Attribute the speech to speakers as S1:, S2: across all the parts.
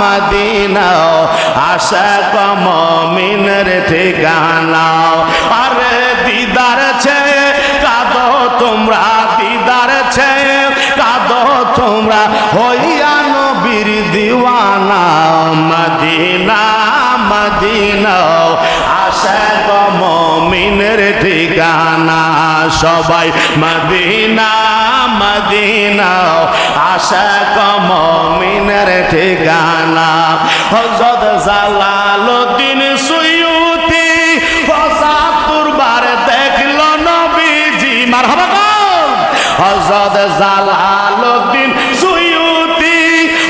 S1: মদিনাও আশা কমিনের ঠিকানাও আরে দিদার ছে, কাদো তোমরা দিদার ছে, কাদো তোমরা হইয়া নবীর দিওয়ানা। মদিনা, মদিনাও আশা কমিনের ঠিকানা। সবাই মদিনা মদিনাও আশা কমিনের ঠিকানা। হজরত জালালুদ্দিন সুয়ুতি পঁচাত্তর বার দেখল নবীজি। মারহাবা। হজরত জালালুদ্দিন সুয়ুতি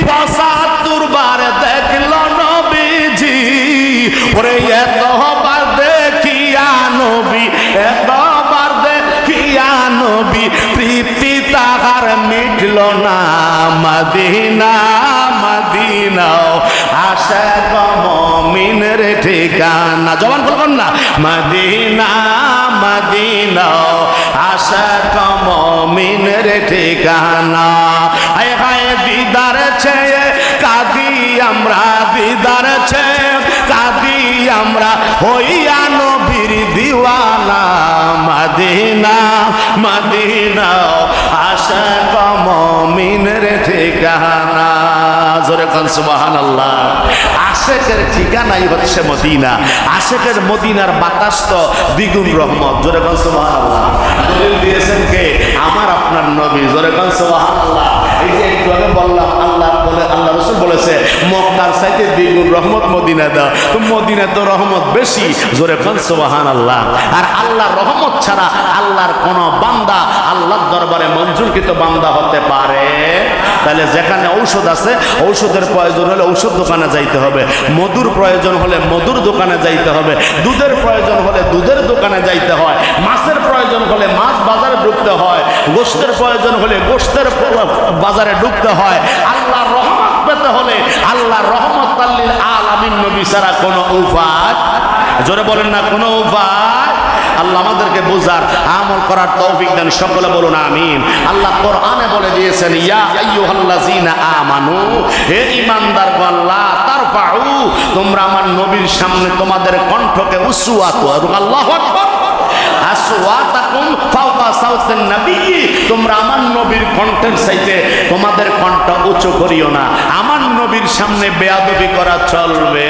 S1: পঁচাত্তর বার দেখল নবীজি। ওরে এতবার না মদিনা মদিনাও আশা কমিনের ঠিকানা। জবান বলবেন না। মদিনা মদিনাও আশা কমিনের ঠিকানা। হায় হায় দিদার ছেয়ে কাদি আমরা, দিদার ছেয়ে কাদি আমরা। হইয়া নবীর দিওয়ানা। Medina Medina. আশা ঠিকানা জোরে কন সুবাহান আল্লাহ আশেকের ঠিকানাই হচ্ছে মদিনা। আশেকের মদিনার বাতাস তো দ্বিগুণ রহমত। জোরে কোন, সুবহানাল্লাহ। দলিল দিয়েছেন কে? আমার আপনার নবী। জোরে কন, সুবহানাল্লাহ। এই যে একটু আগে বললাম আল্লাহ বলে আল্লাহ রসুল বলেছে দ্বিগুণ রহমত মদিনা তো মদিনা তো রহমত বেশি। জোরে কোন সুবহানাল্লাহ। আর আল্লাহর রহমত ছাড়া আল্লাহর কোন বান্দা আল্লাহর দরবারে মঞ্জুরকৃত বান্দা হতে পারে। তাহলে যেখানে ঔষধ আছে, ঔষধের প্রয়োজন হলে ঔষধ দোকানে যাইতে হবে। মধুর প্রয়োজন হলে মধুর দোকানে যাইতে হবে। দুধের প্রয়োজন হলে দুধের দোকানে যাইতে হয়। মাছের প্রয়োজন হলে মাছ বাজারে ঢুকতে হয়। গোস্তের প্রয়োজন হলে গোস্তের বাজারে ঢুকতে হয়। হলে আল্লাহর রহমত আল্লিল আলামিন নবী ছাড়া কোনো উপায়? জোরে বলেন না, কোনো উপায়? আল্লাহ আমাদেরকে বোঝার, আমল করার তৌফিক দেন, সকলে বলুন আমিন। আল্লাহ কোরআনে বলে দিয়েছেন আমানু, হে আল্লাহ তোমরা আমার নবীর সামনে তোমাদের কণ্ঠকে নবী তোমরা আমার নবীর কণ্ঠের চাইতে তোমাদের কণ্ঠ উঁচু করিও না। আমার নবীর সামনে বেয়াদবি করা চলবে।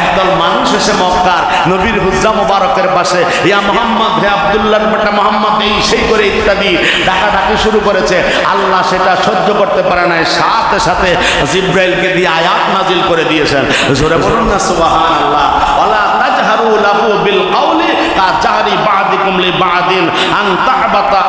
S1: একদল মানুষ এসে মক্কার নবীর হুজ্জা মোবারকের পাশে, ইয়া মোহাম্মদ, হে আব্দুল্লাহর বেটা মোহাম্মদ, এই, সেই করে ইত্যাদি ডাকাডাকি শুরু করেছে। আল্লাহ সেটা সহ্য করতে পারে নাই। সাথে সাথে জিব্রাইলকে দিয়ে আয়াত নাজিল করে দিয়েছেন। জোরে বলুন না, সুবহানাল্লাহ। ওয়ালা তাজহারু লাহু বিল কাউলি কাজারি বাদিকুম লি বাদিন আন তাহবাতা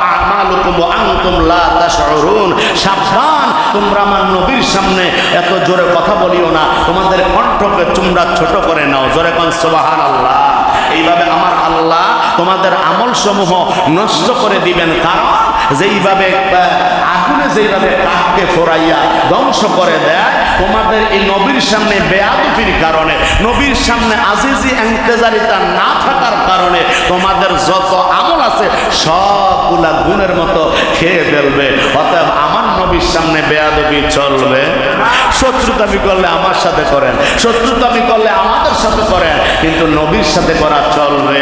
S1: সাবধান, তোমরা আমার নবীর সামনে এত জোরে কথা বলিও না। তোমাদের কণ্ঠকে তোমরা ছোট করে নাও। জোরে কোন, সুবহানাল্লাহ। এইভাবে আমার আল্লাহ তোমাদের আমল সমূহ নষ্ট করে দিবেন। কারণ যেইভাবে আগুনে যেইভাবে কাঠকে ফোরাইয়া ধ্বংস করে দেয়, তোমাদের এই নবীর সামনে বেয়াদুফির কারণে, নবীর সামনে আজিজি এন্তেজারিতা না থাকার কারণে তোমাদের যত আমল আছে সবগুলা গুণের মতো খেয়ে ফেলবে। অতএব আমার নবীর সামনে বেয়াদবি চলবে। শত্রুতামি করলে আমার সাথে করেন, শত্রুতামি করলে আমাদের সাথে করেন, কিন্তু নবীর সাথে করা চলবে।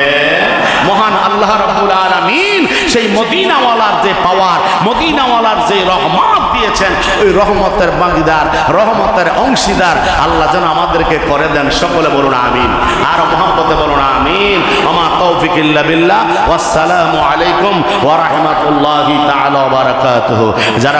S1: মহান আল্লাহ রাব্বুল আলামিন সেই মদিনাওয়ালার যে পাওয়ার মদিনাওয়ালার যে রহমত দিয়েছেন, ওই রহমতের বাগিদার, রহমতের অংশীদার আল্লাহ যেন আমাদেরকে করে দেন, সকলে বলুন আমিন। আর মোহাম্মতে বলুন আমিন। আমা তৌফিক ইল্লা বিল্লাহ। ওয়াসসালামু আলাইকুম ওয়া রাহমাতুল্লাহি তাআলা যারা